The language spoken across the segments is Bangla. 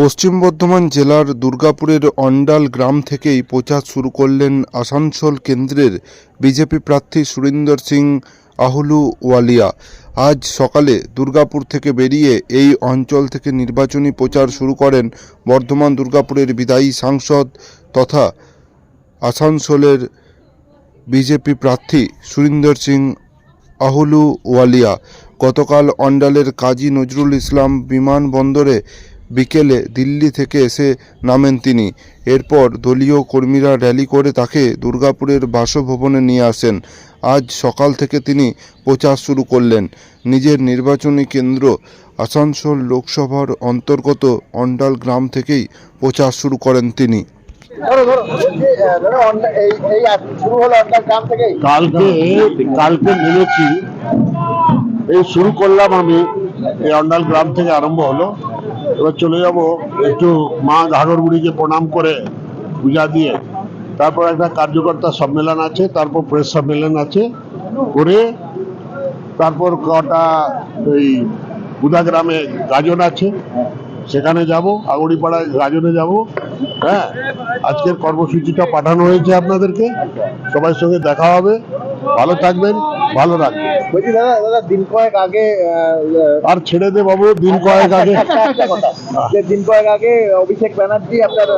পশ্চিম বর্ধমান জেলার দুর্গাপুরের অন্ডাল গ্রাম থেকেই প্রচার শুরু করলেন আসানসোল কেন্দ্রের বিজেপি প্রার্থী সুরিন্দর সিং আহুলুওয়ালিয়া আজ সকালে দুর্গাপুর থেকে বেরিয়ে এই অঞ্চল থেকে নির্বাচনী প্রচার শুরু করেন বর্ধমান দুর্গাপুরের বিদায়ী সাংসদ তথা আসানসোলের বিজেপি প্রার্থী সুরিন্দর সিং আহুলুওয়ালিয়া গতকাল অন্ডালের কাজী নজরুল ইসলাম বিমানবন্দরে বিকেলে দিল্লি থেকে এসে নামেন তিনি। এরপর দলীয় কর্মীরা র্যালি করে তাকে দুর্গাপুরের বাসভবনে নিয়ে আসেন। আজ সকাল থেকে তিনি প্রচার শুরু করলেন। নিজের নির্বাচনী কেন্দ্র আসানসোল লোকসভার অন্তর্গত অন্ডাল গ্রাম থেকেই প্রচার শুরু করেন তিনি। কালকে কালকে নেমেছি। এই শুরু করলাম আমি এই অন্ডাল গ্রাম থেকে আরম্ভ হলো। এবার চলে যাব একটু মা ঘাগরবুড়িকে প্রণাম করে পূজা দিয়ে। তারপর একটা কার্যকর্তা সম্মেলন আছে, তারপর প্রেস সম্মেলন আছে করে তারপর কটা এই বুদাগ্রামে গাজন আছে, সেখানে যাব, আগড়িপাড়ায় গাজনে যাব হ্যাঁ? আজকের কর্মসূচিটা পাঠানো হয়েছে আপনাদেরকে সবার সঙ্গে দেখা হবে। ভালো থাকবেন ভালো রাখবেন। বলছি দাদা দাদা দিন কয়েক আগে আর ছেড়ে দে বাবু দিন কয়েক আগে। একটা- একটা কথা, যে দিন কয়েক আগে অভিষেক ব্যানার্জি আপনার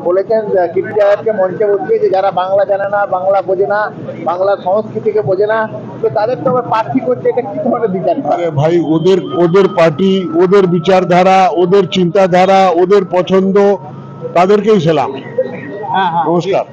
বলেছেন কীর্তি আয়াতকে মঞ্চে বসিয়ে যে যারা বাংলা জানে না বাংলা বোঝে না বাংলা সংস্কৃতিকে বোঝে না তো তাদের তো আবার প্রার্থী করছে এটা কি ধরনের বিচার? আরে ভাই ওদের ওদের পার্টি ওদের বিচারধারা ওদের চিন্তাধারা ওদের পছন্দ তাদেরকেই সেলাম। হ্যাঁ হ্যাঁ। নমস্কার।